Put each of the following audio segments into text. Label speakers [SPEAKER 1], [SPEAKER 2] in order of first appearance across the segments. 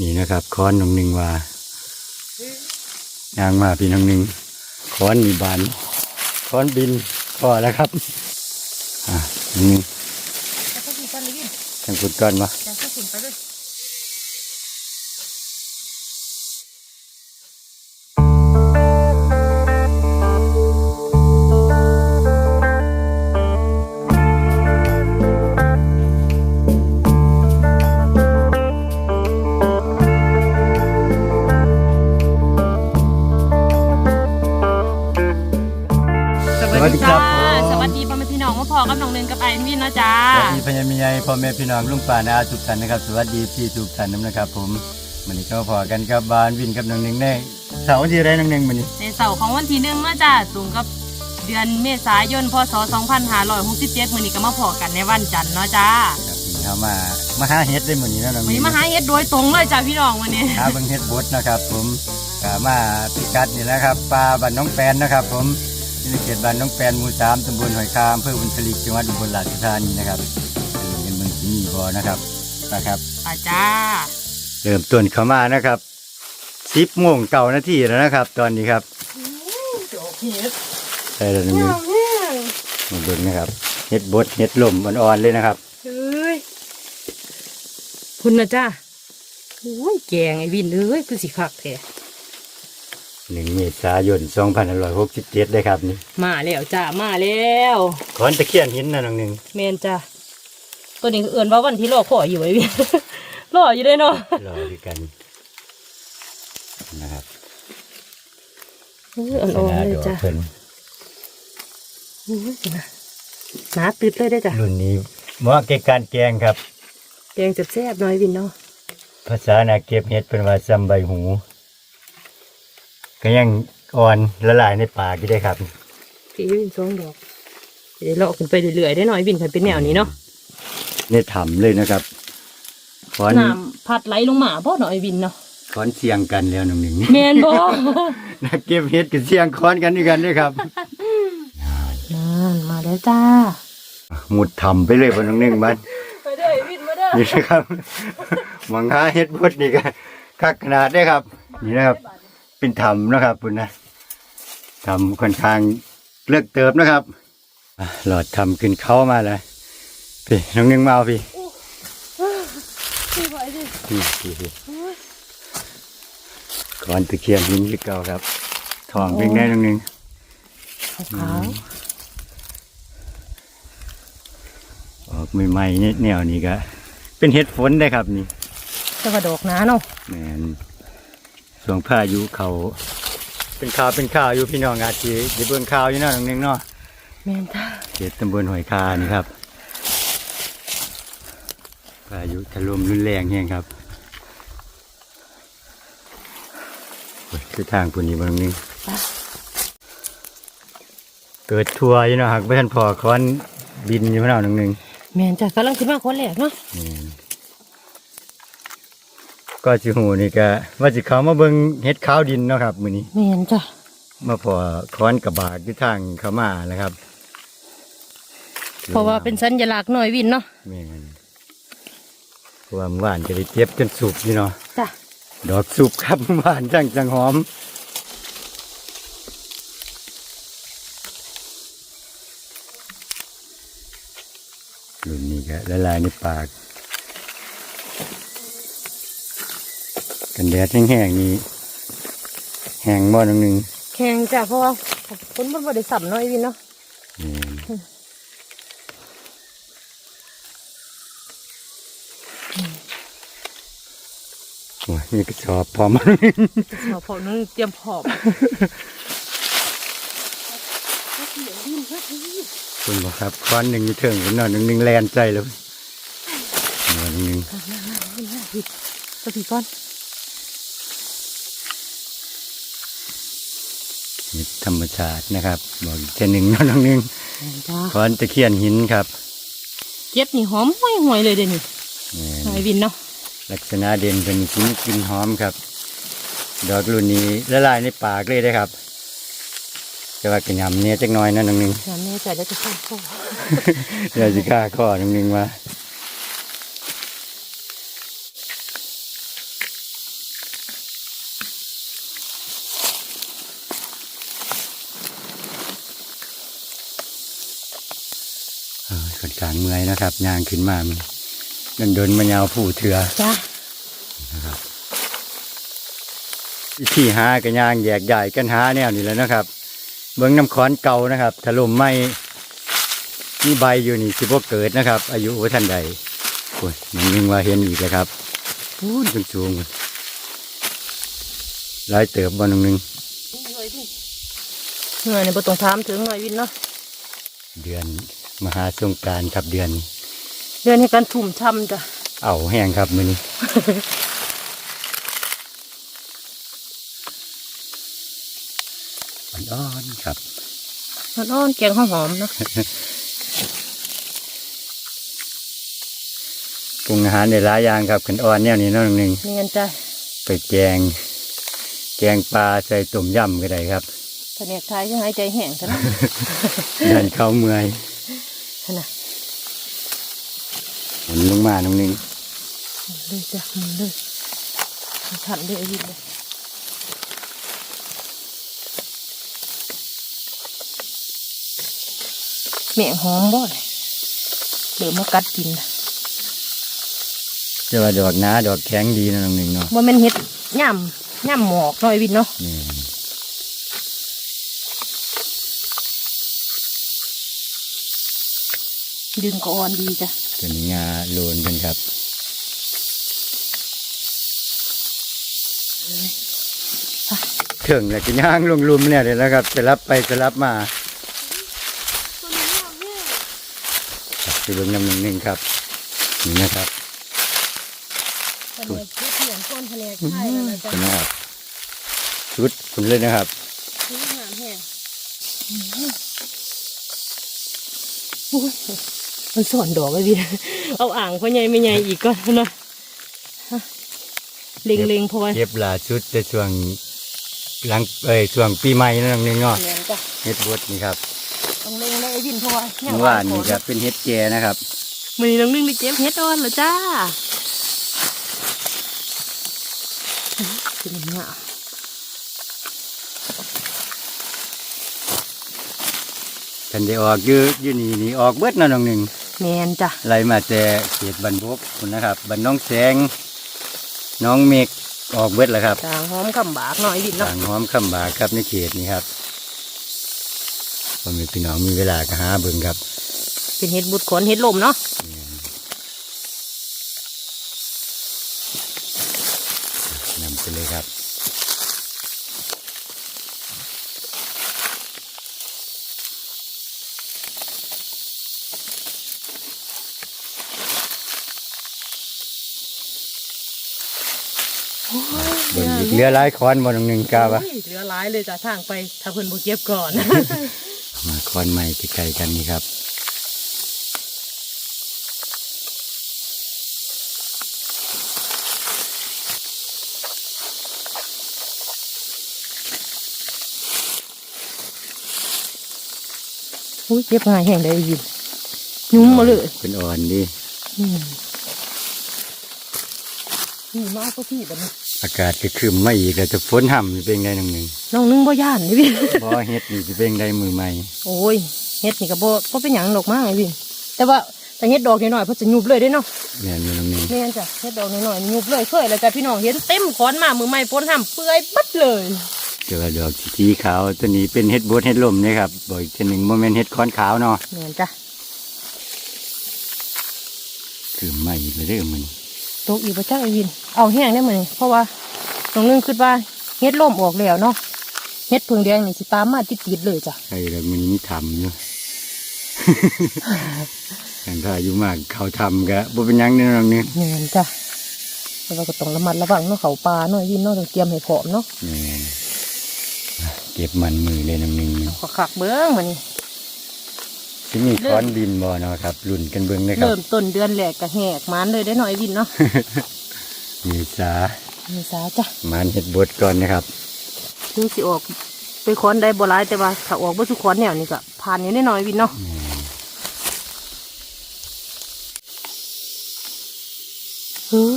[SPEAKER 1] นี่นะครับค้อนน้องหนึ่งว่ายางมาพี่น้องหนึ่งค้อนมีบานค้อนบินพอแล้วครับอะนี่
[SPEAKER 2] แล้วก็กินกันเลยกิน
[SPEAKER 1] ทางกุดก่อนวะ
[SPEAKER 2] แล้วก็กินไปเลย แม่พี่น้อง
[SPEAKER 1] ลุงป่านาอาทุกท่านนะครับ สวัสดีพี่ทุกท่านนะครับ ผมวันนี้ก็พอกันกับบานวินกับน้องหนึ่งแน่เสาร์ที่ไรน้องหนึ่งวันนี้
[SPEAKER 2] ในเสาร์ของวันที่หนึ่งนะจ๊ะตรงกับเดือนเมษายนพศ2567มื้อนี้ก็มาพอกันในวันจันทร์เนาะจ้า
[SPEAKER 1] ครับพี่เขามามาหาเฮ็ดได้หมดนี้นะน้องห
[SPEAKER 2] วัน
[SPEAKER 1] นึ่
[SPEAKER 2] นี้
[SPEAKER 1] ง
[SPEAKER 2] มาหาเฮ็ดโดยตรงเลยจ้ะพี่น้องวันนี้
[SPEAKER 1] หาเบิ่งเฮ็ดบดนะครับ ผมก็มาพิกัดนี่แหละครับปลาบ้านน้องแปนนะครับ ผมที่ในเขตบ้านน้องแปนหมู่สามตำบลหอยคามอำเภอบุญทลิกจังหวัดอุบลราชธานีนะครับ บ่นะครับนะครับ
[SPEAKER 2] ไปจ้า
[SPEAKER 1] เริ่มต้นเข้ามานะครับสิบโมงเก่านาทีแล้วนะครับ ตอนนี้ครับใช่แล้วนี่มาเบิ่งนะครับเฮ็ดบดเฮ็ดลมอ่อนๆเลยนะครับ
[SPEAKER 2] เฮ้ยคุณนะจ้าโอ้ยแกงไอ้วินเอ้ยคือสิคักแท้
[SPEAKER 1] หนึ่งเมษายน2567ได้ครับนี่
[SPEAKER 2] มาแล้วจ้ามาแล้ว
[SPEAKER 1] ขอนตะเคียนหินนะน้องหนึ่ง
[SPEAKER 2] เมนจ้า ตัวนี้ก็เอื่นว่าวันที่รอขออยู่ไอ้วินรออยู่ได้เนาะ
[SPEAKER 1] รอด้วยกันนะครับ
[SPEAKER 2] เอออ่อนๆเลยจ้า
[SPEAKER 1] เพิ่น
[SPEAKER 2] โอ้ยนะหนาตึดเลยได้อจ้ะ
[SPEAKER 1] รุ่นนี้เหมาะแก่การแกงครับ
[SPEAKER 2] แกงแซ่บๆหน่อยวินเนาะ
[SPEAKER 1] ภาษานาเก็บเห็ดเป็นว่าซำใบหู ก็ยังอ่อนละลายในปากอยู่ได้ครับ
[SPEAKER 2] พี่วินสองดอกเดี๋ยวเลาะขึ้นไปเรื่อยๆได้หน่อยวินคันเป็นแนวนี้เนาะ
[SPEAKER 1] ในถ้ำเลยนะครับขอน
[SPEAKER 2] น้ำพัดไหลลงมาบ่หน่อยวินเนาะ
[SPEAKER 1] ขอนเสียงกันแล้วน้องหนึ่ง
[SPEAKER 2] แมนบ่
[SPEAKER 1] นักเก็บเห็ดกับเสียงขอนกันด้วยกันด้วยครับ
[SPEAKER 2] นั่นมาแล้วจ้า
[SPEAKER 1] หมุดถ้ำไปเลยบนน้องหนึ่งบ้าน
[SPEAKER 2] มาเด้อวินมาเด้อ
[SPEAKER 1] นี่นะครับหวังหาเห็ดบดนี่ก็คักขนาดได้ครับ นี่นะครับ เป็นถ้ำนะครับคุณนะถ้ำค่อนข้างเลือกเติบนะครับอะหลอดถ้ำขึ้นเข้ามาเลย พี่น้องหนึ่งมาเอาพี่
[SPEAKER 2] พี่ไหวดิ
[SPEAKER 1] พี่พี่พี่ก่อนตะเคียนหินที่เก่าครับทองเพียงได้ตรงนึง
[SPEAKER 2] ขาว
[SPEAKER 1] ออกใหม่ๆเนี่ยแนวนี้ก็เป็นเห็ดฝนได้ครับนี่
[SPEAKER 2] ๆจะกระดอกหนาเนาะ
[SPEAKER 1] แมนช่วงพายุเขา เป็นข่าวเป็นข่าวอยู่พี่น้องอาจีจะเบิ่งข่าวอยู่เนาะตรงนึงเนาะ
[SPEAKER 2] แมนจ้า
[SPEAKER 1] เขตตำบลหอยคานี่ครับ พายุถล่มรุนแรงแฮงครับโอ้ยคือทางปุ่นนี้บางนึงเกิดทัวร์อยู่เนาะหากไม่ทันพอค้อนบินอยู่เนาะหนึ่งหนึ่ง
[SPEAKER 2] แมนจ้ากำลังขึ้นมาคนแรกเนาะ
[SPEAKER 1] นี่ก็จิหูนี่ก็ว่าจิเขามาเบิ่งเฮ็ดขาวดินเนาะครับมื้อนี้
[SPEAKER 2] แมนจ้า
[SPEAKER 1] มาพอค้อนกระบากที่ทางเขามาแล้วครับ
[SPEAKER 2] เพราะว่าเป็นสัญลักษณ์หน่อยวินเนาะ
[SPEAKER 1] แม่น เพราะว่าเมื่อวานจะได้เจ็บจนสุกนี่เนาะ
[SPEAKER 2] จ้า
[SPEAKER 1] ดอกสุกครับเมื่อวานจังจังหอมรุ่นนี้ก็ละลายในปาก กันแดดแห้งๆนี่แห้งบ่หนึงหนึง
[SPEAKER 2] แข็งจ้าเพราะว่าคนมันบ่ได้สับหน่อยวินเนาะ
[SPEAKER 1] นี่โอ้ย มีกระสอบพร้อม
[SPEAKER 2] ขอพอนึงเตรียมพร้อม
[SPEAKER 1] คุณบอกครับค้อนหนึ่งอยู่เถิงคุณนอนหนึ่งหนึ่งแลนใจเลยหนึ่งหนึ่ง
[SPEAKER 2] สปีก่อน
[SPEAKER 1] นี่ธรรมชาตินะครับ บอกอีกเช่นหนึ่งนอนหนึ่ง
[SPEAKER 2] แม่นจ้า
[SPEAKER 1] ค้อนตะเคียนหินครับ
[SPEAKER 2] เจ็บนี่หอมห่วยห่วยๆเลยเดี๋ยวนี้
[SPEAKER 1] นี่
[SPEAKER 2] หน่อยวินเนาะ
[SPEAKER 1] ลักษณะเด่นเป็นกินกินหอมครับ ดอกรุ่นนี้ละลายในปากเลยได้ครับจะว่ากระยำเนี้ยจักน้อยนะน้งนึง
[SPEAKER 2] ยำเนี่ยจะได้จะฆ่าข้
[SPEAKER 1] ออยาจะฆ่าข้อน้งนึงมาค่อนข้างเมื่อยนะครับยางขึ้นมามั ดันโดนมะยาวผู้เถือ
[SPEAKER 2] จ้า
[SPEAKER 1] วิธีหากันยางแยกใหญ่กันหาแนวนี้แหล้วนะครับ เบิ้งน้ำขอนเก่านะครับถล่มไม่มีใบอยู่นี่สิบวเกิดนะครับ อายุว่าท่านใดโอ้ยมันนึงว่าเห็นอีกแล้วครับพูดเป็นสูงหลายเติบบอลนึง
[SPEAKER 2] เหนื่อยในบทตรงถามถึงหน่อยวินเนาะ
[SPEAKER 1] เดือนมหาสงกรารครับเดือน
[SPEAKER 2] เดือนให้การทุ่มช่ำจ้ะ
[SPEAKER 1] เอาแห้งครับมือนี้ อ่อนๆครับ
[SPEAKER 2] อ่อนๆแกงหอมๆเนาะ
[SPEAKER 1] ปรุงอาหารได้หลายอย่างครับขันอ่อนแนวนี้เน้องหนึ่ง
[SPEAKER 2] มีเงินจ้ะ
[SPEAKER 1] ไปแกง แกงปลาใส่ต้มยำก็ได้ครับ
[SPEAKER 2] แผนกไทยยังหายใจแห้งซะนะ
[SPEAKER 1] ดันเข้าเมื่อย
[SPEAKER 2] ขนาด
[SPEAKER 1] หมุนลงมาน้องหนึ่ง
[SPEAKER 2] เลยจ้ะหมุนเลยขันเลยไอ้วินเลยแม่งหอมบ่เลยเดี๋ยวมากัดกินนะ
[SPEAKER 1] จะว่าดอกหน้าดอกแข็งดีนะน้องหนึ่งเนาะ
[SPEAKER 2] ว่ามันเฮ็ดย่ำย่ำหมอกเนาะไอ้วินเนาะ
[SPEAKER 1] นี่
[SPEAKER 2] ดึงก็อ่อนดีจ้ะ
[SPEAKER 1] ตัวนี้งาโลนกันครับเถิงแล้วก็ย่างลงลุมเนี่ยเลยนะครับจะรับไปจะรับมาไปเบิ่งน้ำหนึ่งหนึ่งครับนี่นะครับ
[SPEAKER 2] แผนกเฮ็ดเหมือนต้นแผนกไทยนั่นนะจ้ะ
[SPEAKER 1] คุณนะครับชุดคุณเลยนะครับ
[SPEAKER 2] ซื้อหามแห้งโอ้ย มันสอนดอกไอ้วินเอาอ่างพ่อใหญ่ไม่ใหญ่อีกก่อนนะฮะเล็งๆเพราะว่า
[SPEAKER 1] เก็บลาชุดแต่ช่วงหลังเอ้ยช่วงปีใหม่นั่นนึงเนาะ
[SPEAKER 2] แม่นจ้ะ
[SPEAKER 1] เฮ็ดบดนี่ครับ
[SPEAKER 2] ต้องเล็งเลยไอ้วินเพราะว่า
[SPEAKER 1] เมื่อวานนี่ครับเป็นเฮ็ดแก่นะครับ
[SPEAKER 2] มือนี้น้องนึงได้เก็บเฮ็ดอ่อนเหรอจ้าเป็นหน้า
[SPEAKER 1] ทันได้ออกอยืดยืนี่นี่ออกเบิดเนาะน้องหนึ่ง
[SPEAKER 2] แมนจ้ะ
[SPEAKER 1] ไล่มาแต่เขตบันบกคุณนะครับบันน้องแสงน้องเมกออกเบิดแล้วครับ
[SPEAKER 2] จางหอมกำบากหน่อยวินเนาะ
[SPEAKER 1] ต่างหอมคำบากครับในเขตนี้ครับผมมีพี่น้องมีเวลาก็หาเบิ่งครับ
[SPEAKER 2] เป็นเฮ็ดบุดขนเฮ็ดลมเนาะ
[SPEAKER 1] นำไปเลยครับ เบิ่งอีกเรือหลายคอนบนหนึ่งกาวะ
[SPEAKER 2] โอ้ยเหลือหลายเลยจ้ะทางไปถ้าเพิ่นบ่เก็บก่อน
[SPEAKER 1] มาคอนใหม่ใกล้ๆกันนี่ครับ
[SPEAKER 2] อุ้ยเก็บง่ายแห้งได้ยินยุ่มมาเลย
[SPEAKER 1] เป็นอ่อนดี
[SPEAKER 2] อืมนี่มากก็พี่แบบนี้
[SPEAKER 1] อากาศก็คืมมาอีกแล้วจะฝนห่ำสิเป็นไงน้องหนึ่ง
[SPEAKER 2] น้องนึงบ่ย่านนี่พี่
[SPEAKER 1] เพราะเฮ็ดนี่จะเป็นไงมือใหม่
[SPEAKER 2] โอ้ยเฮ็ดนี่ก็บ่บ่เป็นหยังดอกมากไอ้พี่แต่ว่าแต่เฮ็ดดอกน้อยๆเพิ่นจะยุบเลยเด้เนาะ
[SPEAKER 1] เนี่ยอยู่น้องหนึ่ง
[SPEAKER 2] แม่นจ้ะเฮ็ดดอกน้อยๆยุบเลยเคยแล้วจ้ะพี่น้องเห็นเต็มขอนมามือใหม่ฝนห้ำเปื่อยบัดเลย
[SPEAKER 1] เจอดอกสีขาวตัวนี้เป็นเฮ็ดบดเฮ็ดลมนี่ครับบอกอีกทีหนึ่งโมเมนเฮ็ดค้อนขาวเนาะ
[SPEAKER 2] แม่นจ้ะ
[SPEAKER 1] คือใหม่ไปเรื่อยมัน
[SPEAKER 2] ตกอีกบ่จักไอ้วิน เอาแห้งได้มื้อนี้เพราะว่าน้องนึงคิดว่าเฮ็ดล่มออกแล้วเนาะเฮ็ดเพิ่งแดงนี่สิตามมาติดๆเลยจ้ะ
[SPEAKER 1] ใครแล้วมันมีทำอยู่กันถ้าอายุมากเขาทำก็บ่เป็นหยังเด้อน้องหนึ่ง
[SPEAKER 2] แม่นจ้ะแต่ว่าก็ต้องระมัดระวังเนาะเขาปลาเนาะวินเนาะต้องเตรียมให้พร้อมเนาะ
[SPEAKER 1] แม่นเก็บมันมือเลยน้องหนึ่ง
[SPEAKER 2] ขอขักเบิ้งมื้อนี้
[SPEAKER 1] สิมีค้อนดินบ่เนาะครับรุ่นกันเบิ่งนะครับ
[SPEAKER 2] เริ่มต้นเดือนแรกก็แหกมันเลยได้หน่อยวินเนาะ
[SPEAKER 1] มีสา
[SPEAKER 2] มีสาจ้ะ
[SPEAKER 1] มันเฮ็ดบดก่อนนะครับ
[SPEAKER 2] ถึงสิออกไปค้อนได้บ่หลายแต่ว่าถ้าออกบ่ทุกค้อนแนวนี่ก็ผ่านอยู่ได้หน่อยวินเนาะเฮ้ย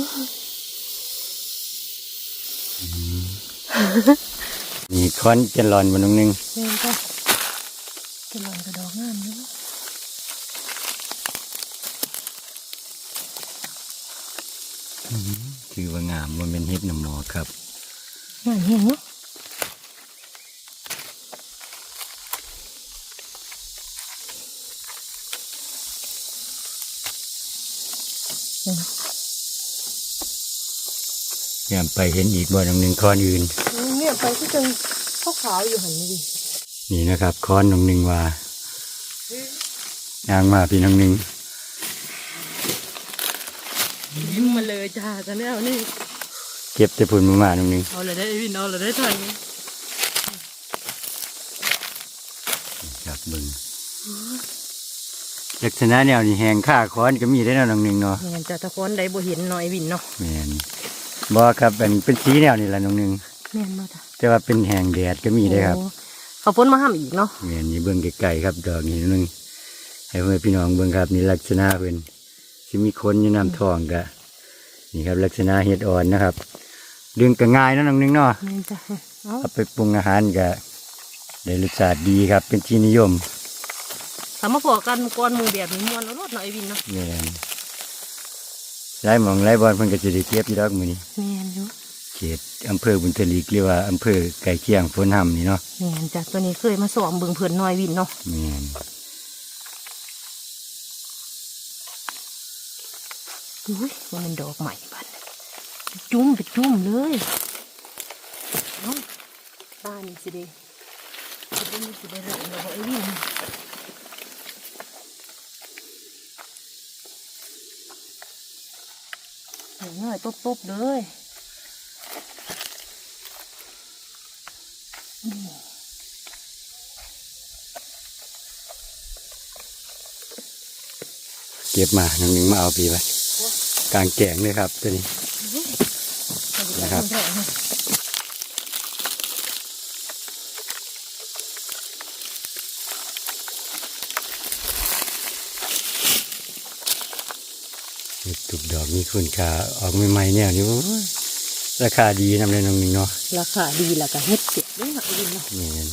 [SPEAKER 1] มีค้อนจันหลอนบ่น้องหนึ่ง
[SPEAKER 2] แม่นจ้ะจะลองกระดอกงามอยู่
[SPEAKER 1] ถือว่างามมันเป็นเฮ็ดน้ำหมอกครับ
[SPEAKER 2] งานเฮียงเนาะเห็นไหม
[SPEAKER 1] ยามไปเห็นอีกบ่อนหนึ่งคอนอื่น
[SPEAKER 2] เนี่ยไปที่จังขาวๆอยู่หันนี่ดิ
[SPEAKER 1] นี่นะครับคอนหนึ่งว่าย่างมาพี่น้องหนึ่ง
[SPEAKER 2] ยิ้มมา เลยจ้าจะเนี่ยนี่
[SPEAKER 1] เก็บแต่พุ่นมามาน้องหนึ่ง
[SPEAKER 2] เอาเลยได้วินเอาเลยได้ทางนี้
[SPEAKER 1] ครับเบึงลักษณะแนวนี่แหงค่าคอนก็มีได้แล้วน้องหนึ่งเนาะ
[SPEAKER 2] แม่นจะตะคอนได้บ่เห็นหน่อยวินเนาะ
[SPEAKER 1] แมนบ่ครับเป็นเป็นสีแนวนี่แหละน้องหนึ่ง
[SPEAKER 2] แม่นบ่จ้ะ
[SPEAKER 1] แต่ว่าเป็นแหงแดดก็มีได้ครับ
[SPEAKER 2] โอ้เขาฝนมาห้ามอีกเนาะ
[SPEAKER 1] แมนนี่เบื้องไกลๆครับดอกนี้นึงให้เพื่อนพี่น้องเบื้องครับนี่ลักษณะเป็นสิมีคนอยู่น้ำทองกะ นี่ครับลักษณะเห็ดอ่อนนะครับ ดึงก็ง่ายเนาะน้องหนึงเนาะ
[SPEAKER 2] แม่นจ้ะเอา
[SPEAKER 1] เอาไปปรุงอาหารกะได้รสชาติดีครับ เป็นที่นิยม
[SPEAKER 2] ถ้ามาพอกันก่อนหมือแบบนี้ม่วนเอารถหน่อยวินเนาะ
[SPEAKER 1] แมนไล่หมองไล่บอลเพิ่นก็จะได้เก็บอยู่ดอกมื้อนี้
[SPEAKER 2] แม่นอยู่
[SPEAKER 1] เขตอำเภอบุญทลีกหรือว่าอำเภอไก่เคียงฝนห่ำนี่เนาะ
[SPEAKER 2] แม่นจ้ะตัวนี้เคยมาสอบเบิ่งเพิ่นหน่อยวินเนาะ
[SPEAKER 1] แมน
[SPEAKER 2] อุ้ยว่ามันดอกใหม่บัดจุ่มไปจุ่มเลยบ้านสิเด้สิได้สิได้เริ่มแล้วบ่ไอ้วินง่ายๆปุ๊บๆเลย
[SPEAKER 1] เก็บมาหนึ่งมาเอาปีไป กลางแจงเลยครับตัวนี้นะครับเห็ดตุกดอกมีคุณค่าออกใหม่ๆเนี่ยนี่โอ้ยราคาดีนำเลยน้องหนึงเนาะ
[SPEAKER 2] ราคาดีแล้วก็เฮ็ดเก็บด้วยนะไอ้วินเนาะ
[SPEAKER 1] นี่น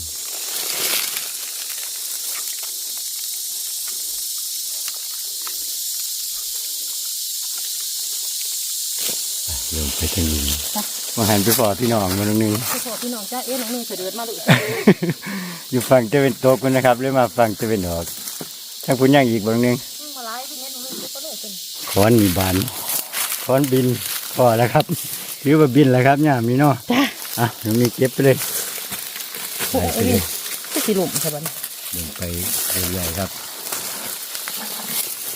[SPEAKER 1] เริ่ม ไปทางนี้
[SPEAKER 2] จ้ะ
[SPEAKER 1] มาหันไปพอพี่น้องมาตรงนึง
[SPEAKER 2] ไปขอพี่น้องจ้าเอ๊ะน้องนี่เสด็จมาเลย
[SPEAKER 1] อยู่ฝั่งตะวันตกกันนะครับเลยมาฝั่งตะวันออกถ้าคุณย่างอีกบางนึง
[SPEAKER 2] มาไล่พี่เน็ตน้องนี่ก็เลยเป็น
[SPEAKER 1] ขอนมีบานขอนบินพอแล้วครับถือว่าบินแล้วครับเนี่ยมีเนาะ
[SPEAKER 2] จ้า
[SPEAKER 1] อะเดี๋ยวมีเก็บไปเลย
[SPEAKER 2] โอ้ย
[SPEAKER 1] ไป
[SPEAKER 2] ไอ้
[SPEAKER 1] เล
[SPEAKER 2] วิน
[SPEAKER 1] ย
[SPEAKER 2] ก็สิหลุมใช่ปะเนี่ย
[SPEAKER 1] เดินไปเรื่อยๆครับ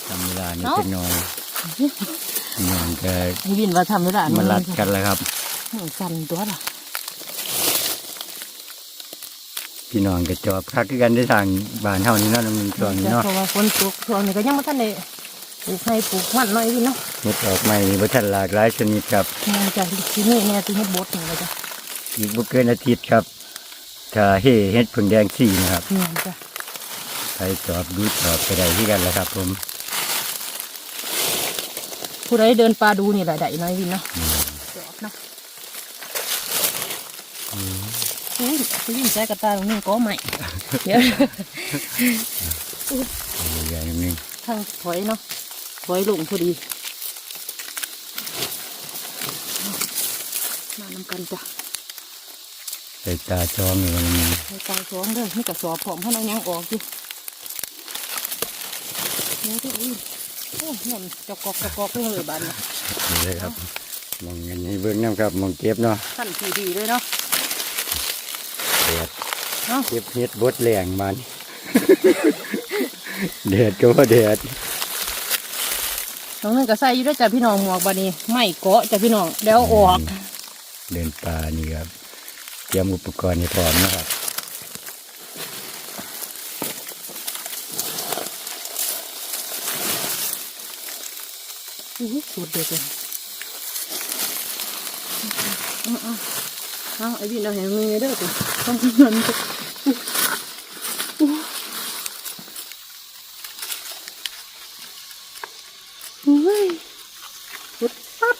[SPEAKER 1] ทำเวลานี้
[SPEAKER 2] เอ้า
[SPEAKER 1] เป็นน้อย น้องก็
[SPEAKER 2] ไอ้วินว่าทำไม่ได้
[SPEAKER 1] มาลัดกันแล้วครับ
[SPEAKER 2] เหมือนกันตัวล่ะ
[SPEAKER 1] พี่น้องก็จอบคักคือกันได้ทางบ้านเฮานี่เนาะน้องนึงช่วงนี้เนาะ
[SPEAKER 2] เพราะว่าฝนตกช่วงนี้ก็ยังไม่ทันได้ปลูกให้ปลูกมันหน่อยวินเนาะ
[SPEAKER 1] เฮ็ดออกใหม่บ่ทันหลากหลายชนิดครับ
[SPEAKER 2] แม่จ้ะที่นี่แม่ที่เฮ็ดบดนี่เลยจ้ะ
[SPEAKER 1] อีกบ่เกินอาทิตย์ครับถ้าเฮเฮ็ดผึ่งแดงสีนะครับ
[SPEAKER 2] แม่จ้ะ
[SPEAKER 1] ใครจอบดูจอบก็ได้ที่กันแหละครับผม
[SPEAKER 2] ผู้ใดเดินป่าดูนี่แหละได้น้อยวินเนาะจอบเนาะอุ้ยไปวิ่งใส่กระตาตรงนี้ก็ใหม่เดี๋ยว
[SPEAKER 1] ใหญ่ๆนึง
[SPEAKER 2] ทางถอยเนาะถอยลงพอดีมานำกันจ้ะ
[SPEAKER 1] ใส่ตาจอมอยู่วันนี้
[SPEAKER 2] ใส่ตาสองเด้อนี่กับสอบผอมเพราะเรายังออกอยู่เดี๋ยวเดี๋ยวอุ้ย โอ้หมุนจะกอกจะกอกเพิ่งเลยบานเนี่ย
[SPEAKER 1] นี่เลยครับมองเงินให้เบิ่งน้ำครับมองเก็บเนาะ
[SPEAKER 2] ขั้นทีดีเลยเนาะ
[SPEAKER 1] แดด
[SPEAKER 2] เนาะ
[SPEAKER 1] เก็บเฮ็ดบดแรงมันแดดก็ว่าแดด
[SPEAKER 2] น้องนึงก็ใส่อยู่ด้วยจ้ะพี่น้องหมวกบานี้ไม่เกาะจ้ะพี่น้องเดี๋ยวออก
[SPEAKER 1] เดินป่านี่ครับเตรียมอุปกรณ์ให้พร้อมนะครับ
[SPEAKER 2] อุ้ยสุดเด็ดเลยเอาเอาเอาไอ้พี่เราเห็นมือเด้อจ้ะต้องเงินจ้ะอุ้ยสุดปั๊บ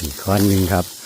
[SPEAKER 1] อีกค้อนหนึ่งครับ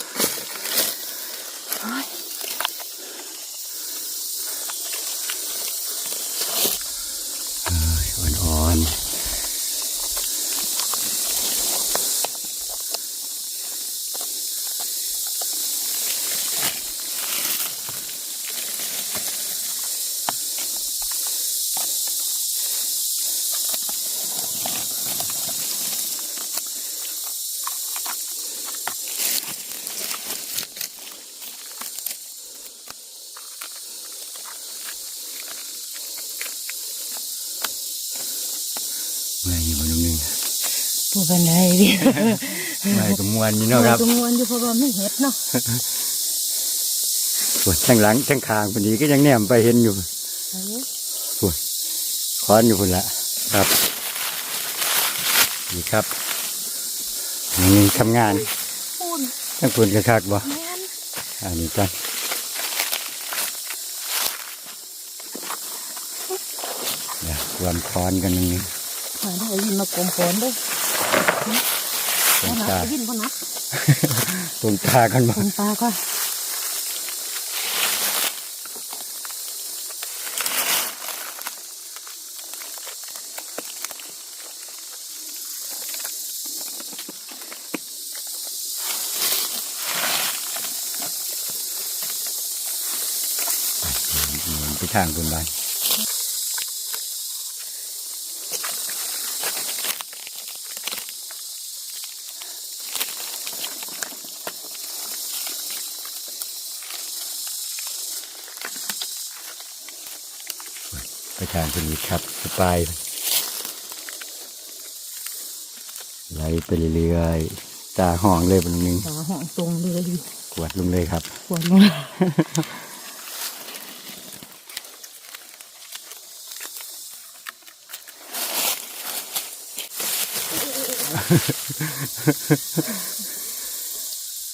[SPEAKER 2] ตัวเป็นไงดิ
[SPEAKER 1] ไม่ก็มวนนี่เนาะครับ
[SPEAKER 2] ตัวมวนอยู่เพราะว่าไม่เห็ดเนาะ
[SPEAKER 1] ส่วนทั้งหลังทั้งคางพอดีก็ยังแนมไปเห็นอยู่
[SPEAKER 2] เอา
[SPEAKER 1] ค้อนอยู่พุ่นละครับนี่ครับนี่ทำงาน
[SPEAKER 2] ปูน
[SPEAKER 1] ทั้งพุ่นกระคักบ่
[SPEAKER 2] แม่น
[SPEAKER 1] อันนี้กันเดี๋ยวรวมค้อนกันตรงนี้
[SPEAKER 2] หาได้ยินมากลมฝนเด้วย
[SPEAKER 1] ตร
[SPEAKER 2] เอา
[SPEAKER 1] ง
[SPEAKER 2] หนัก
[SPEAKER 1] ตา
[SPEAKER 2] ได้ยินบ่นัก
[SPEAKER 1] ตรงตากันบ่
[SPEAKER 2] กลมปลาก่อน
[SPEAKER 1] หมุนไปทางคุณบ้าน ไปทางคุณอีกครับสปายไหลไปเรื่อยๆตาห้องเลยบนนึง
[SPEAKER 2] ตาห่องตรงเลยอยู่
[SPEAKER 1] กวดลงเลยครับ
[SPEAKER 2] ปวดลง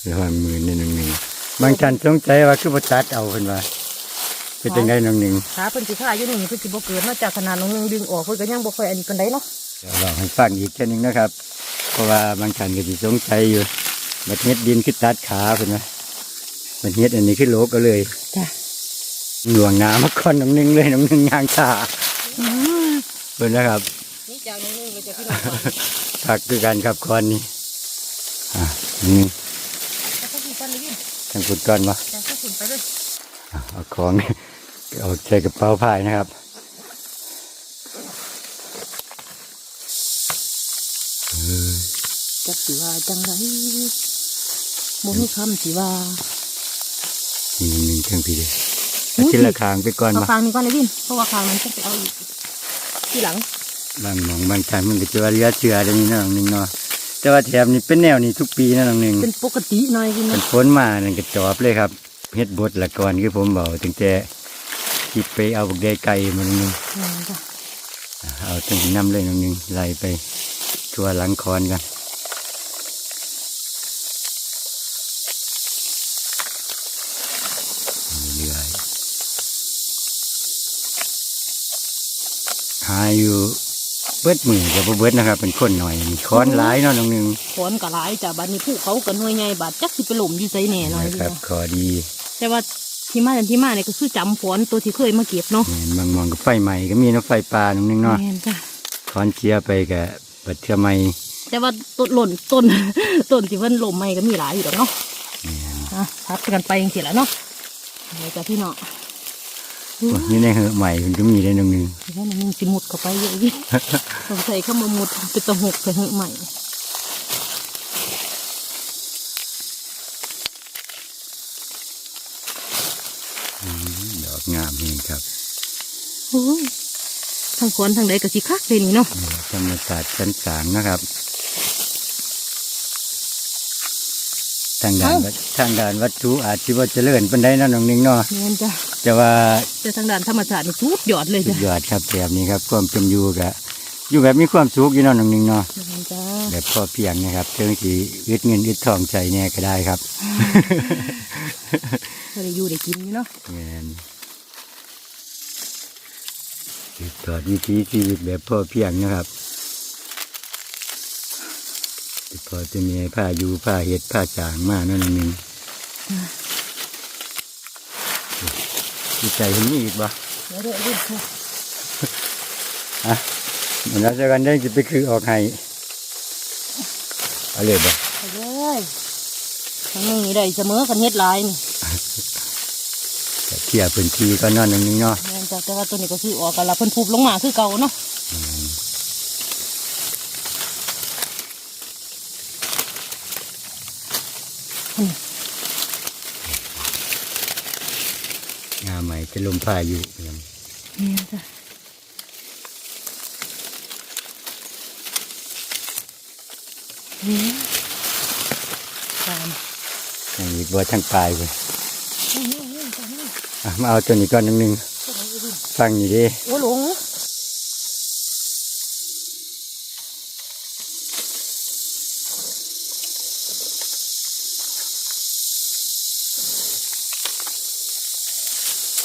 [SPEAKER 1] เดี๋ยวมันมือนิดหนึ่งหนึ่งบางท่านสงใจว่าคือบ่ตัดเอาเพิ่นว่า เป็นจังไดน้องหนึ่ง
[SPEAKER 2] ขาเพิ่นสิขาอยู่นี่เพิ่นสิบ่เกิดมาจากขนาดน้องนึงดึงออกเพิ่นก็ยังบ่ค่อยอันนี้ปานใดเนาะ
[SPEAKER 1] เดี๋ยวลองให้ฟังอีกแค่นึงนะครับ เพราะว่าบางท่านก็สิสงใจอยู่บัดเฮ็ดดินคือตัดขาเพิ่นว่าบัดเฮ็ดอันนี้คือโลกก็เลย
[SPEAKER 2] จ้ะ
[SPEAKER 1] หลวงน้ำมาก่อนน้องหนึ่งเลยน้องหนึ่งยางชา
[SPEAKER 2] อืม
[SPEAKER 1] เพิ่นนะครับ
[SPEAKER 2] นี่จากน้องนึงเลยจะพี่น้องก่อน
[SPEAKER 1] ผักคือกันครับคอนนี้อะนี่
[SPEAKER 2] แล้วก็สิปันเลยพี่
[SPEAKER 1] ทางพุดก่อนมา
[SPEAKER 2] จะก็สิไปเลย
[SPEAKER 1] เอาของ เอาใส่กระเป๋าผ้านะครับ
[SPEAKER 2] จักสิว่าจังไรบ่มีคำสิว่า
[SPEAKER 1] นี่หนึ่งเครื่องพีเดียว
[SPEAKER 2] อุ๊ย
[SPEAKER 1] ชิ้นละคางไปก่อน
[SPEAKER 2] เอา
[SPEAKER 1] มา
[SPEAKER 2] คางนี้ก่อนเลยพี่เพราะว่าคางมันจะไปเอาอีกทีหลัง
[SPEAKER 1] บางหมองบางท่านมันก็จะว่าเรือเชือได้นี่นะน้องหนึ่งเนาะแต่ว่าแถบนี้เป็นแนวนี้ทุกปีนะน้องหนึ่ง
[SPEAKER 2] เป็นปกติหน่อยพี่
[SPEAKER 1] มั
[SPEAKER 2] นะ
[SPEAKER 1] นพ้นมานั่นก็จอบเลยครับเฮ็ดบดละก่อนคือผมบอกตั้งแต่ ที่ไปเอาบักเดไก่มาน้องหนึ่ง
[SPEAKER 2] อืมจ้ะ
[SPEAKER 1] เอาตั้งแต่น้ำเลยน้องหนึ่งไล่ไปทั่วหลังคอนกันเรื่อยๆหาอยู่เบิดมือกับบ่เบิดนะครับ เป็นคนหน่อยมีค้อนหลายเนาะน้องหนึ่ง
[SPEAKER 2] ขอนกะหลายจ้ะบัดนี้ผู้เขากันหน่วยใหญ่บาดจักสิไปหล่มอยู่ไสแหน่หน่อย
[SPEAKER 1] นะ
[SPEAKER 2] พี่
[SPEAKER 1] ครับ
[SPEAKER 2] นะ
[SPEAKER 1] ขอดี
[SPEAKER 2] แต่ว่า ที่มาอันที่มาเนี่ยก็คือจำขอนตัวที่เคยมาเก็บเนาะ
[SPEAKER 1] แม่นบางมองก็ไฟใหม่ก็มีเนาะไฟป่าน้องหนึ่งเนาะ
[SPEAKER 2] แม่นจ้ะ
[SPEAKER 1] ค้อนเชียไปกับบัดเทือใหม่
[SPEAKER 2] แต่ว่าต้นหล่นต้นต้นที่เพิ่นหล่มใหม่ก็มีหลายอยู่ดอกเนาะอะพักกันไปจังซี่แหละเนาะเดี๋ยวจ้ะพี่เนาะ
[SPEAKER 1] โอ้นี่ในเหอะใหม่มันก็มีได้น้องหนึ่ง
[SPEAKER 2] เดี๋ยวมันสิมุดเข้าไปเยอะพี่สงสัยเข้ามามุดเป็นตะหกไปเหอะใหม่
[SPEAKER 1] ดอก งามนี่ครับ
[SPEAKER 2] โอ้ยทั้งขอนทั้งใดก็สิคักเลยนี่เนาะ
[SPEAKER 1] นี่ธรรมศาสตร์ชั้นสามนะครับ ทางด้านวัตทางด้านวัตถุอาจจะว่าเจริญเป็นได้นาะน้องหนึ่งเนาะ
[SPEAKER 2] แม่นจ้ะ
[SPEAKER 1] แต่ว่า
[SPEAKER 2] แต่ทางด้านธรรมชาตินี่สุดยอดเลย
[SPEAKER 1] สุ
[SPEAKER 2] จ้ะ
[SPEAKER 1] ดยอดครับแบบนี้ครับความเป็นอยู่กับอยู่แบบมีความสุขอยู่เนาะน้องหนึ่งเนาะ
[SPEAKER 2] แม่นจ้ะ
[SPEAKER 1] แบบพอเพียงนะครับเชิงสีอึดเงินอึดทองใจเนี่ยก็ได้ครับ
[SPEAKER 2] ก็ได้อยู่ได้กินอยู่เนาะ
[SPEAKER 1] แมน สืบทอดวิถีชีวิตแบบพ่อเพียงนะครับพอจะมีผ้าอยู่ผ้าเห็ดผ้าจางมานั่นองหนึ่งดีใจเห็นนี่อีกบ่
[SPEAKER 2] เดี๋ยวเดี๋ยวเดี๋ยว
[SPEAKER 1] อะมันแล้วจะกันได้จะไปคือออกให้เอาเลยบ่
[SPEAKER 2] ไปเลยทางนี้ได้เสมอกันเฮ็ดหลายนี่
[SPEAKER 1] แต่เที่ยวพื้นที่ก็นอนหนึ่งเนาะ
[SPEAKER 2] แม่นจ้ะแต่ว่าตัวนี้ก็คือออกกันละเพิ่นพูบลงมาคือเก่าเนาะ
[SPEAKER 1] งาใหม่จะลมพายุ
[SPEAKER 2] แม่นจ้ะอืมตาม
[SPEAKER 1] อย่างนี้บัวทั้งปลายเลย
[SPEAKER 2] นี่นี่นี่ตามนี่
[SPEAKER 1] อะ มาเอาตัวนี้ก่อนหนึ่งหนึ่ง
[SPEAKER 2] ตัวไหนอีวิน
[SPEAKER 1] ฟังอยู่ดิ
[SPEAKER 2] โอ้หลง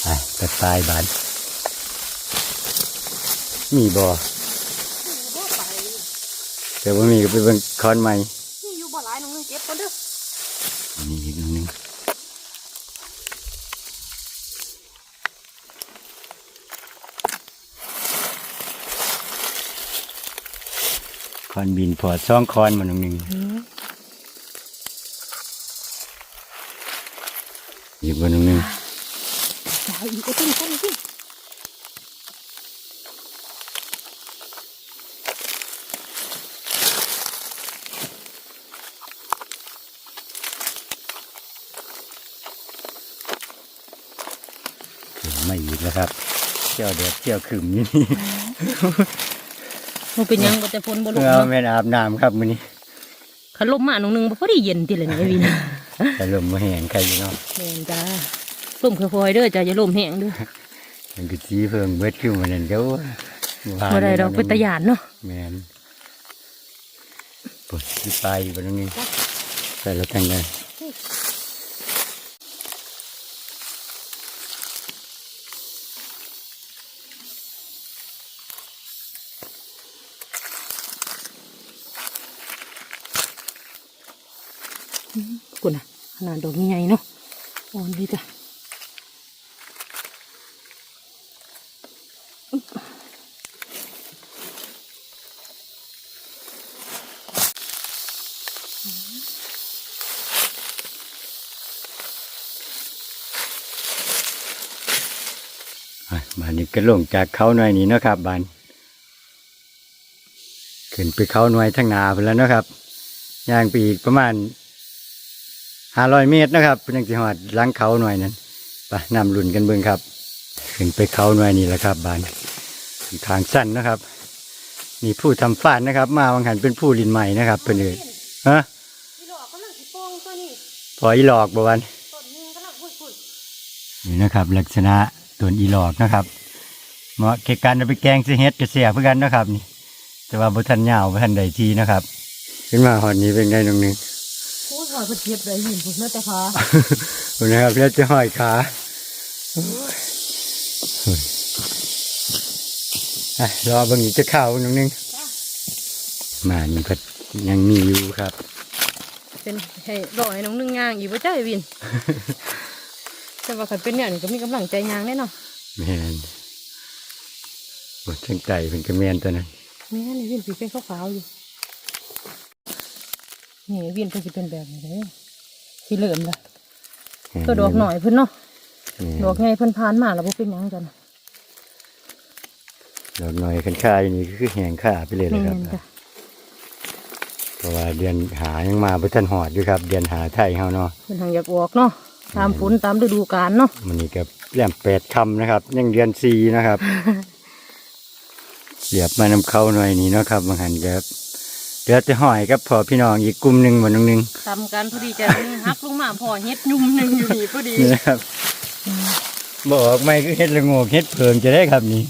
[SPEAKER 1] อะตัดปลายบานมีบ่
[SPEAKER 2] บ่ไป
[SPEAKER 1] แต่ว่ามีก็ไปเบิ่งคอนใหม่
[SPEAKER 2] นี่อยู่บ่หลายน้องนึงเก็บก่อนเด้อ
[SPEAKER 1] นี่อีกหนึ่งหนึ่งค อนบินพอซ่องคอนมาหนึ่งหนึ่ง
[SPEAKER 2] อืม
[SPEAKER 1] อีกบนหนึ่งหนึ่ง
[SPEAKER 2] จ่ายอีกก็ต้องกันสิ
[SPEAKER 1] ไม่อีกแล้วครับเที่ยวเดือดเที่ยวขึ้นนี่
[SPEAKER 2] มันเป็นหยังบ่แต่ฝนบ่ลง
[SPEAKER 1] เพื่อ
[SPEAKER 2] เนาะ
[SPEAKER 1] แม่นอาบน้ำครับมื้อนี้
[SPEAKER 2] คันลมมาน้องนึงบ่พอได้เย็นติเลยนี่ไอ้วิน
[SPEAKER 1] แต่ลมมาแห้งใครอยู่เนาะ
[SPEAKER 2] แม่นจ้าล่มค่อยๆเด้อจ้าอย่าล่มแห้งเด้อ
[SPEAKER 1] มันก็สีเพิ่งเบิดขึ้นมานั่นเด้อว่า
[SPEAKER 2] บ่ได้ดอกเป็นตะยานเนาะ
[SPEAKER 1] แม่นปวดที่ปลายอยู่บนนี้ใส่แล้วแต่งได้
[SPEAKER 2] กู น่าดดอกใหญ่เนาะอ่อนเลยจ้ะ
[SPEAKER 1] บานนี้ก็ลงจากเขาหน่อยนี้นะครับบานขึ้นไปเขาหน่วยทั้งนาไปแล้วนะครับย่างไปอีกประมาณ ห้าร้อยเมตรนะครับเป็นยังสิหอดหล้างเขาหน่วยนั้นไปนำลุ่นกันเบิ่งครับ ขึ้นไปเขาหน่วยนี้แหละครับบ้านทางสั้นนะครับนี่ผู้ทำฟานนะครับ มาวังหันเป็นผู้ลินใหม่นะครับเพื่อนเอยฮะ
[SPEAKER 2] อีหลอกกำลังสิป้องตัวนี้
[SPEAKER 1] พออีหลอกบวัน
[SPEAKER 2] ต้นนึงกำลังพุ่น
[SPEAKER 1] นี่นะครับ ลักษณะตัวอีหลอกนะครับเหมาะแก่การเอาไปแกงเสเฮ็ดกระเสียเพื่อกันนะครับนี่แต่ว่าบุทันยาวบุทันใดทีนะครับ ขึ้นมาหอดนี้เป็นไงตรงนึง
[SPEAKER 2] โอ้ยหอยเพิ่นเจ็บเลยหินพุ่นเนาะแต่พา
[SPEAKER 1] นะครับแล้วจะห้อยขาอะรอเบางอีกจะเข้าตรงนึงมานี่ก็ยังมีอยู่ครับ
[SPEAKER 2] เป็นให้รอให้น้องนึงย่างอีกบ่จ้าไอ้วินแต่ว่าคันเป็นเนี่ยนี่ก็มีกำลังใจย่างแน่เนาะ
[SPEAKER 1] แม่นบดทั้งใจเป็นกระเมนตัวนั้น
[SPEAKER 2] แม่นี่วินสิเป็นขาวๆอยู่ นี่วินเพิ่นสิเป็นแบบนี้เด้อสิเริ่มละตัวดอกหน่อยเพิ่นเนาะ
[SPEAKER 1] แม่น
[SPEAKER 2] ดอกไงเพิ่นผ่านมาแล้วบ่เป็นหยังกัน
[SPEAKER 1] ดอกหน่อยขันค่าอยู่นี่ก็คือแหงค่าไปเลยเลยครับ
[SPEAKER 2] แม่นจ้ะ
[SPEAKER 1] เพราะว่าเดือนหายังมาพุทันหอดอยู่ครับ เดือนหาไทยเฮาเนาะ
[SPEAKER 2] เพิ่นทางอยากออกเนาะตามฝนตามฤดูกาลเนาะ
[SPEAKER 1] มันนี่ก็แหลมแปดคำนะครับ ยังเดือนสี่นะครับเสียบมานำเข้าหน่อยนี่เนาะครับบางหันครับ เดือดจะหอยกับพอพี่น้องอีกกลุ่มหนึ่งหมดนึง
[SPEAKER 2] ทำกันพอดีจะหักลงมาพอเฮ็ดยุ่มหนึงอยู่นี่พอดี
[SPEAKER 1] นี่นะครับบอกไม่คือเฮ็ดละโงกเฮ็ดเพิงจะได้ครับนี่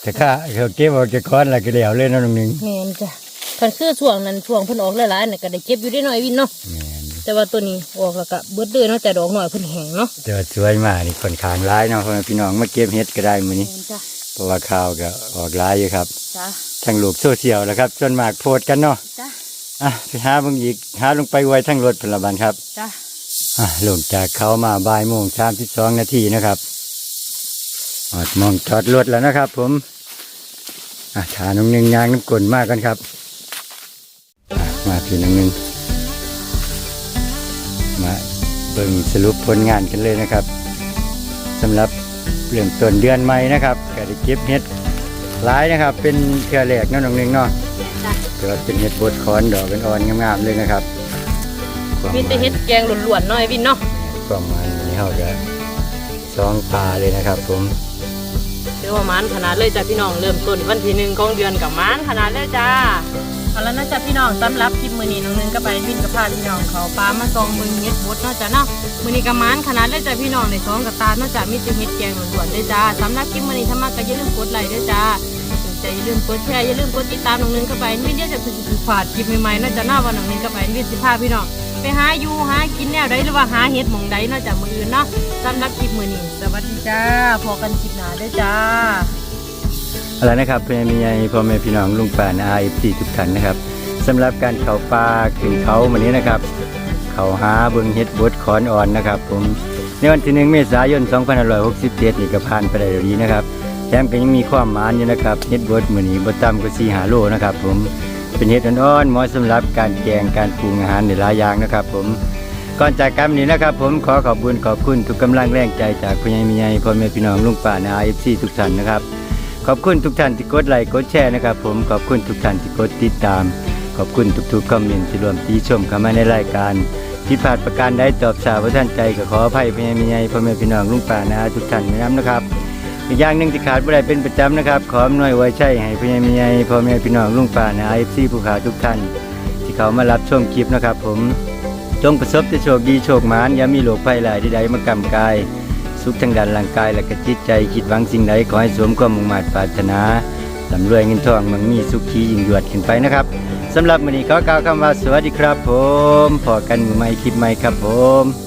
[SPEAKER 1] แต่ข้าเขาเก็บออกจากค้อนแล้วก็เหลวเลยเนาะนึง
[SPEAKER 2] แม่นจ้ะคันคือช่วงนั้นช่วงเพิ่นออกหลายๆน่ะก็ได้เก็บอยู่ได้หน่อยวินเนาะ
[SPEAKER 1] แม่น
[SPEAKER 2] แต่ว่าตัวนี้ออกแล้วก็เบิดเลยเนาะแต่ดอกหน่อยเพิ่นแห้งเนาะ
[SPEAKER 1] แต่ว่าสวยมากนี่ค่อนข้างร้ายเนาะพ่อแม่พี่น้องมาเก็บเฮ็ดก็ได้มื้อนี้
[SPEAKER 2] แม่นจ้ะ
[SPEAKER 1] เพราะว่าข้าวก็ออกร้ายอยู่ครับ
[SPEAKER 2] จ้ะ
[SPEAKER 1] ทางโลกโซเชียลแล้วครับจนมากโพสต์กันเนาะ
[SPEAKER 2] จ้ะ
[SPEAKER 1] อะไปหาเบางอีกหาลงไปไว้ทั้งรถพลบันครับ
[SPEAKER 2] จ้ะ
[SPEAKER 1] อะลงจากเขามาบ่ายโมงสามสิบสองนาทีนะครับออดมองจอดรถแล้วนะครับ ผมอะถาน้องหนึ่งยางน้ำกลนมากกันครับอะมาพี่น้องหนึ่งมาเบิ่งสรุปผลงานกันเลยนะครับสำหรับ เรื่องต้นเดือนใหม่นะครับก็ได้เก็บเห็ดหลายนะครับ เป็นเครือแหลกเนาะน้องหนึ่งเนาะ
[SPEAKER 2] จ้ะ
[SPEAKER 1] แต่ว่าเป็นเห็ดบดคอนดอกเป็นอ่อนงามๆเลยนะครับความ
[SPEAKER 2] มีแต่เฮ็ดแกงล้วนๆหน่อยวินเนาะ
[SPEAKER 1] ประมาณนี้เขาจะสองปลาเลยนะครับ ผม
[SPEAKER 2] ถือว่าหมานขนาดเลยจ้ะพี่น้องเริ่มต้นวันที่หนึ่งของเดือนกับหมานขนาดเลยจ้า เอาแล้วนะจ๊ะพี่น้องสำหรับคลิปมือนี้น้องนึงก็ไปวินกับพาพี่น้องเขาปลามาซองมึงเฮ็ดบดเนาะจ้ะเนาะมือนี้กระมานขนาดได้จ้ะพี่น้องในท้องกับตาเนาะจ้ะมีแต่เฮ็ดแกงล้วนๆเด้จ้าสำหรับคลิปมือนี้ถ้ามาก็อย่าลืมกดไลค์ด้อจ้าสนใจอย่าลืมกดแชร์อย่าลืมกดติดตามน้องนึงก็ไปวินเดียวจะคือฝาดคลิปใหม่ๆเนาะจ้ะเนาะว่าน้องนึงก็ไปวินสิพาพี่น้องไปหาอยู่หากินแนวใดหรือว่าหาเฮ็ดหม่องใดเนาะจ้ะมืออื่นเนาะสำหรับคลิปมือนี้สวัสดีจ้าพอกันคลิปหน้าเด้จ้า
[SPEAKER 1] อาละนะครับเพื่อนมีใหญ่พ่อแม่พี่น้องลุงป่านาเอฟซีทุกท่านนะครับสำหรับการเขาป่าขึ้นเขาวันนี้นะครับ เขาหาเบิงเฮ็ดบดขอนอ่อนนะครับ ผมในวันที่หนึ่งเมษายน2567นี่ก็ผ่านไปได้ดีนะครับแถมก็ยังมีความหมานอยู่นะครับเฮ็ดบดมื้อนี้บ่ต่ำกว่า4หาโลนะครับ ผมเป็นเฮ็ดอ่อนๆเหมาะสำหรับการแกงการปรุงอาหารในหลายอย่างนะครับ ผมก่อนจากกันนี้นะครับ ผมขอขอบคุณขอบคุณทุกกำลังแรงใจจากพ่อใหญ่มีใหญ่พ่อแม่พี่น้องลุงป่านาเอฟซีทุกท่านนะครับ ขอบคุณทุกท่านที่กดไลค์กดแชร์นะครับผมขอบคุณทุกท่านที่กดติดตาม ขอบคุณทุกๆคอมเมนต์ที่รวมตีชมเข้ามาในรายการที่ผ่านประการได้ตอบสาวว่าท่านใจก็ขออภัยพยามีไงพ่อแม่พี่น้องลุงป่านาทุกท่านนะครับอีกอย่างหนึ่งที่ขาดไม่ได้เป็นประจำนะครับ ขออำนวยไว้ใช่ให้พยามีไงพ่อแม่พี่น้องลุงป่านาเอฟซีผู้ขาทุกท่าน ที่เขามารับชมคลิปนะครับ ผมจงประสบแต่โชคดีโชคหมานอย่ามีโรคภัยหลายใดๆมากำกาย สุขทางด้านร่างกายและก็จิตใจคิดหวังสิ่งใดขอให้สวมความมุ่งมั่นปรารถนาลำรวยเงินทองมั่งมีสุขียิ่งยวดขึ้นไปนะครับสำหรับวันนี้ขอกล่าวคำว่าสวัสดีครับ ผมพอกันมือใหม่คลิปใหม่ครับผม